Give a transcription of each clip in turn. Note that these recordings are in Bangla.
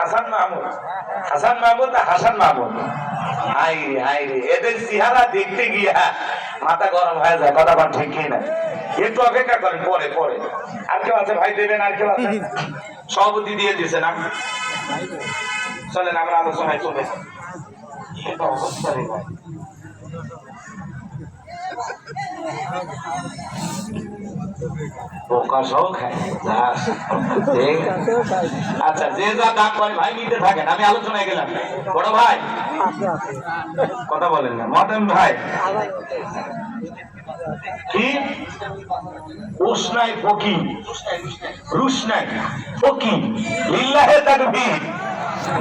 হাসান মাহমুদ। হাসান মাহমুদ আর হাসান মাহমুদ? হাই রে হাই রে এদের চেহারা দেখতে গিয়া মাথা গরম হয়ে যায়, কথা বল না পরে পরে। আর কেউ আছে? ভাই দেবেন, আর কেউ আছে? সভাপতি দিয়ে দিয়েছে না চলেন, আমরা আলোচনায় চলে অবস্থা। পোকা আছে। আচ্ছা যে যা ভাই নিতে থাকেন, আমি আলোচনায় গেলাম বড় ভাই, কথা বলেন না ভাই।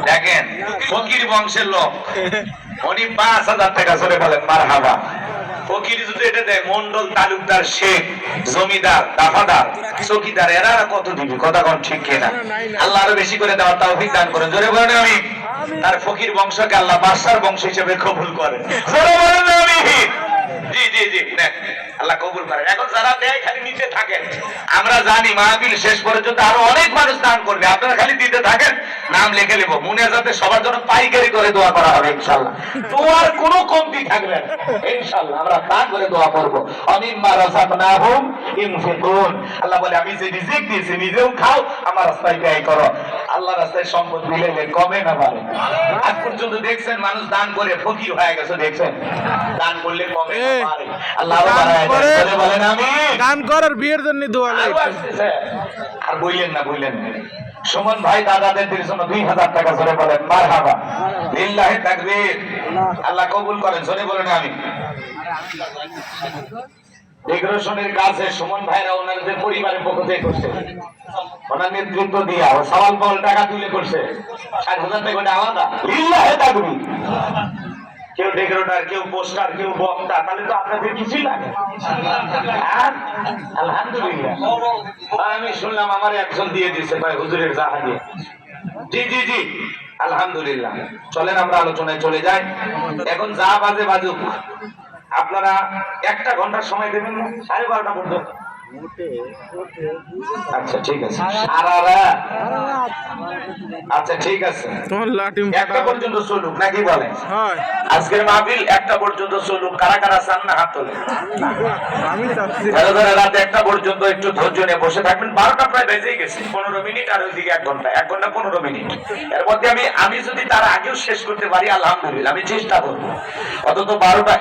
দেখেন, ফকির বংশের লোক। উনি পাঁচ হাজার টাকা চলে বলেন মার হাবা ফকির যদি এটা দেয় মন্ডল তালুকদার শেখ জমিদার দাফাদার চৌকিদার এরা কত দিবি? কথা কোন ঠিক কিনা? আল্লাহ আরও বেশি করে দেওয়ার তৌফিক দান করেন। জোরে বলেন আমি। তার ফকির বংশকে আল্লাহ বাদশার বংশ হিসেবে কবুল করেন। জোরে বলেন আমি। জি জি জি আল্লাহ কবুল করেন। এখন যারা দেয় খালি নিতে থাকেন। আমরা জানি মাহবিল শেষ পর্যন্ত আরও অনেক মানুষ দান করবে। আপনারা খালি দিতে থাকেন নাম লিখে নেব মনে যাতে সবার জন্য পাইকারি করে দোয়া করা হবে ইনশাল্লাহ তোমার কোনো কমতি থাকবে না ইনশাল্লাহ আমরা তা করে দোয়া করব। অমিম্মা রাযাকনাহুম ইনফিকুন। আল্লাহ বলে আমি যে রিজিক দিয়েছি নিজেও খাও আমার রাস্তায় ব্যয় করো। আল্লাহ রাস্তায় সম্পদ দিলে কমে না পারে। আজ পর্যন্ত দেখছেন মানুষ দান করে ফকির হয়ে গেছে দেখছেন? দান করলে কমে না পারে। আল্লাহ দান দেন। বলে বলেন আমি গান করার বিয়ের জন্য দোয়া আরও আর বললেন না বললেন না। সুমন ভাই দাদাদের জন্য দুই হাজার টাকা ধরে বলেন মার হাবা লিল্লাহে তাকবীর। আল্লাহ কবুল করেন ধরে বলেন আমি। সুমন ভাইরা ওনাদের পরিবারের পক্ষ থেকে করছে। ওনার নেতৃত্ব টাকা তুলে করছে। হাজার আলাদা কেউ ডেকোরেটর, কেউ পোস্টার, কেউ বক্তা, তাহলে তো আপনাদের কিছুই লাগে। আলহামদুলিল্লাহ। আমি শুনলাম আমার একজন দিয়ে দিয়েছে, ভাই, হুজুরের জাহা দিয়ে জি জি জি। আলহামদুলিল্লাহ। চলেন আমরা আলোচনায় চলে যাই। এখন যা বাজে বাজুক আপনারা একটা ঘণ্টার সময় দেবেন না? সাড়ে বারোটা পর্যন্ত। আচ্ছা ঠিক আছে। সারা রাত? আচ্ছা ঠিক আছে। তোমার লাটিম একটা পর্যন্ত চলুক নাকি বলেন? হয়। আজকের মাহফিল একটা পর্যন্ত চলুক। কারা কারা চান না হাত তোলে যারা রাত একটা পর্যন্ত একটু ধৈর্য নিয়ে বসে থাকবেন। বারোটা প্রায় বেজেই গেছে। পনেরো মিনিট আর ওইদিকে এক ঘণ্টা। এক ঘণ্টা পনেরো মিনিট। এর মধ্যে আমি আমি যদি তার আগেও শেষ করতে পারি আলহামদুলিল্লাহ আমি চেষ্টা করব। অন্তত বারোটা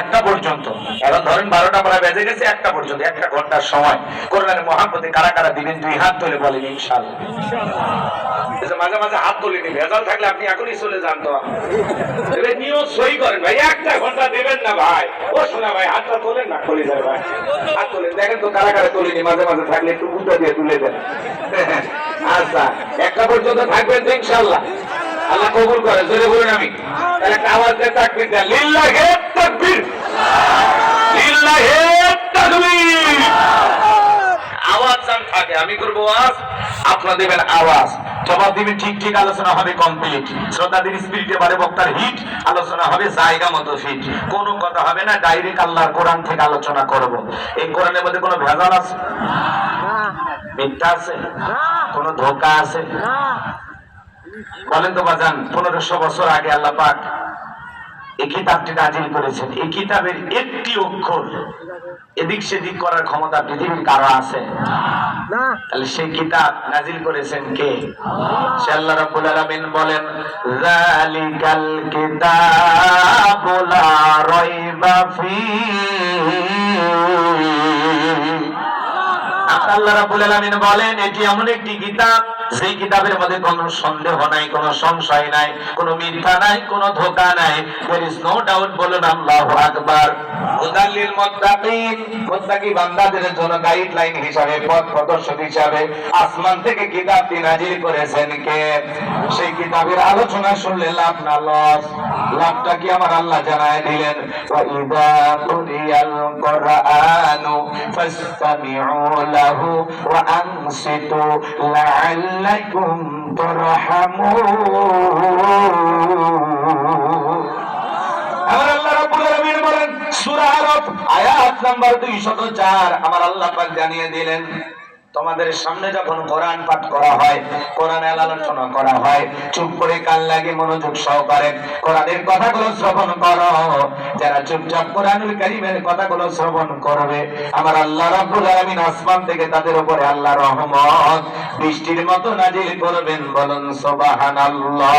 একটা পর্যন্ত। এখন ধরেন বারোটা প্রায় বেজে গেছে একটা পর্যন্ত একটা ঘণ্টার সময়। করোনার মহাপতি কারা কারা দিবেন দুই হাত তুলে বলেন ইনশাল্লাহ মাঝে মাঝে হাত তুলিনি ভেজাল থাকলে আপনি এখনই চলে যান তো। নিয়েও সই করেন ভাই, একটা ঘণ্টা দেবেন না ভাই। ও শোনা ভাই, হাতটা তোলেন না, খুলে যায় ভাই। হাত তোলেন। দেখেন তো কারা কারা তুলিনি, মাঝে মাঝে থাকলে একটু বুদ্ধা দিয়ে তুলে দেন। আচ্ছা একটা পর্যন্ত থাকবেন তো ইনশাল্লাহ আল্লাহ কবুল করে, জোরে বলুন আমি। তাহলে একটা আওয়াজ দিয়ে তাকবির দেন। লিল্লাহে তাকবীর লিল্লাহে তাকবীর আওয়াজ যান থাকে, আমি করব আওয়াজ, আপনারা দেবেন আওয়াজ। জবাব দিবেন ঠিক ঠিক আলোচনা হবে কমপ্লিট শ্রদ্ধাদের স্পিরিটে বারে বক্তার হিট আলোচনা হবে জায়গা মতো ফিট কোনো কথা হবে না ডাইরেক্ট আল্লাহর কোরআন থেকে আলোচনা করব। এই কোরআনের মধ্যে কোনো ভেজাল আছে? মিথ্যা আছে? কোনো ধোকা আছে? বলেন তো বাজান, পনেরোশো বছর আগে আল্লাহ পাক এই কিতাবটি নাজিল করেছেন। এই কিতাবের একটি অক্ষর এদিক সেদিক করার ক্ষমতা পৃথিবীর কারও আছে? তাহলে সেই কিতাব নাজিল করেছেন কে? সে আল্লাহ রাব্বুল আলামিন বলেন যালিকাল কিতাবু লা রাইবা ফীহি আল্লাহ রাব্বুল আলামিন বলেন এটি এমন একটি কিতাব সেই কিতাবের মধ্যে কোনো সন্দেহ নাই, কোনো সংশয় নাই, কোনো মিথ্যা নাই, কোনো ধোকা নাই। There is no doubt বলুন, আল্লাহু আকবার। হুদাল্লিল মুত্তাকিন, মুত্তাকি বান্দাদের জন্য গাইডলাইন হিসাবে, পথ প্রদর্শক হিসাবে আসমান থেকে কিতাবটি নাজিল করেছেন কে? সেই কিতাবের আলোচনা শুনলে লাভ না লস লাভটা কি আমার আল্লাহ জানায় দিলেন? কুরিয়াল কুরআনু ফাসতামিউ লাহু ওয়া আনসিতু ترحمون আমার আল্লাহ রাব্বুল আলামিন বলেন, সূরা আরাফ, আয়াত নাম্বার 204 আমার আল্লাহ পাক জানিয়ে দিলেন তোমাদের সামনে যখন কোরআন পাঠ করা হয় কোরআনের আলোচনা করা হয়, চুপ করে কান লাগে মনোযোগ সহকারে কোরআনের কথাগুলো শ্রবণ করো। যারা চুপচাপ কোরআনুল কারীমের কথাগুলো শ্রবণ করবে, আমার আল্লাহ রাব্বুল আলামিন আসমান থেকে তাদের উপরে আল্লাহ রহমত, বৃষ্টির মতো নাজিল করবেন বলুন সুবহানাল্লাহ।